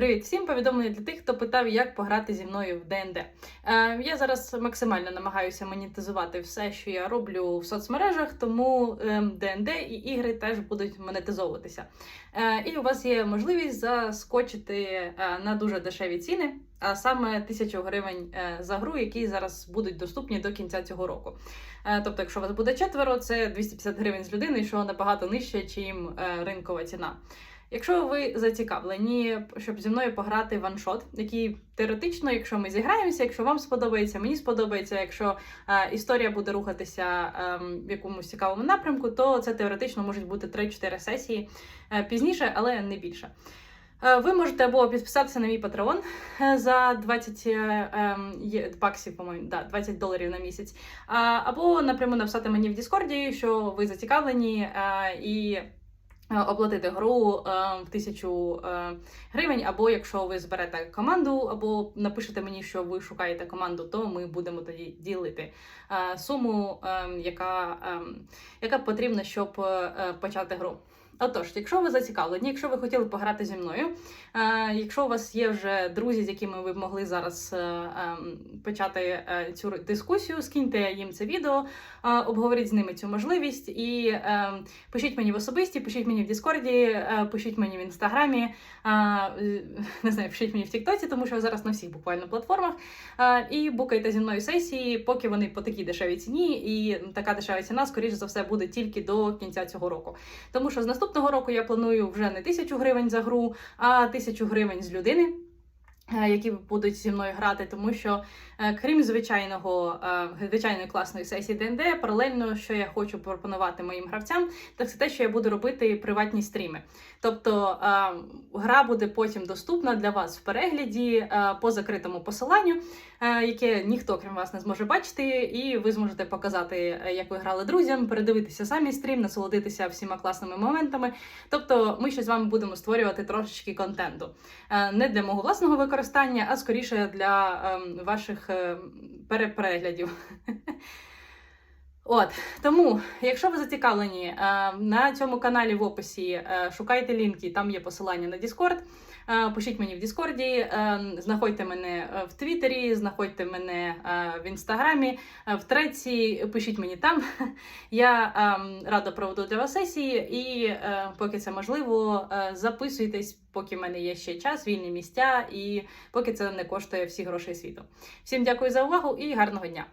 Привіт всім повідомлення для тих, хто питав, як пограти зі мною в ДНД. Е, я зараз максимально намагаюся монетизувати все, що я роблю в соцмережах, тому ДНД і ігри теж будуть монетизовуватися. Е, і у вас є можливість заскочити е, на дуже дешеві ціни, а саме тисячу гривень е, за гру, які зараз будуть доступні до кінця цього року. Е, тобто, якщо у вас буде четверо, це 250 гривень з людини, що набагато нижче, чим е, ринкова ціна. Якщо ви зацікавлені, щоб зі мною пограти ваншот, який теоретично, якщо ми зіграємося, якщо вам сподобається, мені сподобається, якщо е, історія буде рухатися е, в якомусь цікавому напрямку, то це теоретично можуть бути 3-4 сесії е, пізніше, але не більше. Е, Ви можете або підписатися на мій патреон за 20 е, ем, баксів, по-моєму, да, 20 доларів на місяць, або напряму написати мені в Діскорді, що ви зацікавлені е, і оплатити гру е, в тисячу е, гривень, або якщо ви зберете команду, або напишете мені, що ви шукаєте команду, то ми будемо тоді ділити е, суму, е, яка, е, яка потрібна, щоб е, почати гру. Отож, якщо ви зацікавлені, якщо ви хотіли пограти зі мною, е, якщо у вас є вже друзі, з якими ви б могли зараз е, ем, почати е, цю дискусію, скиньте їм це відео, е, обговоріть з ними цю можливість і е, пишіть мені в особисті, пишіть мені в Діскорді, е, пишіть мені в інстаграмі, е, е, не знаю, пишіть мені в Тіктоці, тому що зараз на всіх буквально платформах. Е, І букайте зі мною сесії, поки вони по такій дешевій ціні, і така дешева ціна, скоріш за все, буде тільки до кінця цього року. Тому що з наступного року я планую вже не тисячу гривень за гру, а тисячу гривень з людини. Е, Які будуть зі мною грати, тому що е, крім звичайного е, звичайної класної сесії ДНД, паралельно, що я хочу пропонувати моїм гравцям, так це те, що я буду робити приватні стріми. Тобто гра буде потім доступна для вас в перегляді по закритому посиланню, яке ніхто крім вас не зможе бачити, і ви зможете показати, як ви грали друзям, передивитися самі стрім, насолодитися всіма класними моментами. Тобто, ми ще з вами будемо створювати трошечки контенту. Не для мого власного використання, а скоріше для ем, ваших ем, перепереглядів. От тому, якщо ви зацікавлені е, на цьому каналі в описі, е, шукайте лінки, там є посилання на Discord. Е, Пишіть мені в Діскорді, знаходьте мене в Твіттері, знаходьте мене в інстаграмі, в треці, пишіть мені там. Я рада проведу для вас сесії, і поки це можливо, записуйтесь, поки в мене є ще час, вільні місця, і поки це не коштує всіх грошей світу. Всім дякую за увагу і гарного дня!